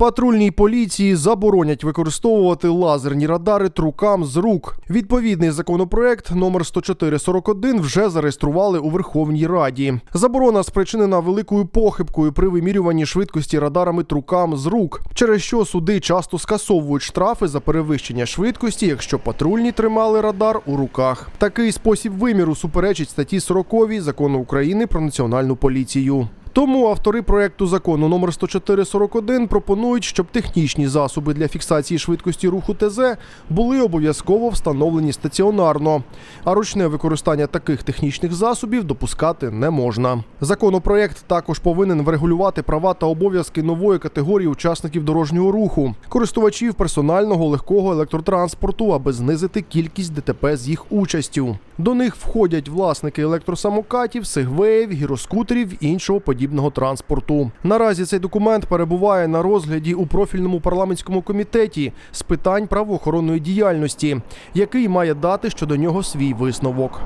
Патрульній поліції заборонять використовувати лазерні радари трукам з рук. Відповідний законопроект номер 10441 вже зареєстрували у Верховній Раді. Заборона спричинена великою похибкою при вимірюванні швидкості радарами трукам з рук, через що суди часто скасовують штрафи за перевищення швидкості, якщо патрульні тримали радар у руках. Такий спосіб виміру суперечить статті 40 закону України про національну поліцію. Тому автори проекту закону номер 10441 пропонують, щоб технічні засоби для фіксації швидкості руху ТЗ були обов'язково встановлені стаціонарно, а ручне використання таких технічних засобів допускати не можна. Законопроект також повинен врегулювати права та обов'язки нової категорії учасників дорожнього руху, користувачів персонального легкого електротранспорту, аби знизити кількість ДТП з їх участю. До них входять власники електросамокатів, сегвеїв, гіроскутерів і іншого подібного транспорту. Наразі цей документ перебуває на розгляді у профільному парламентському комітеті з питань правоохоронної діяльності, який має дати щодо нього свій висновок.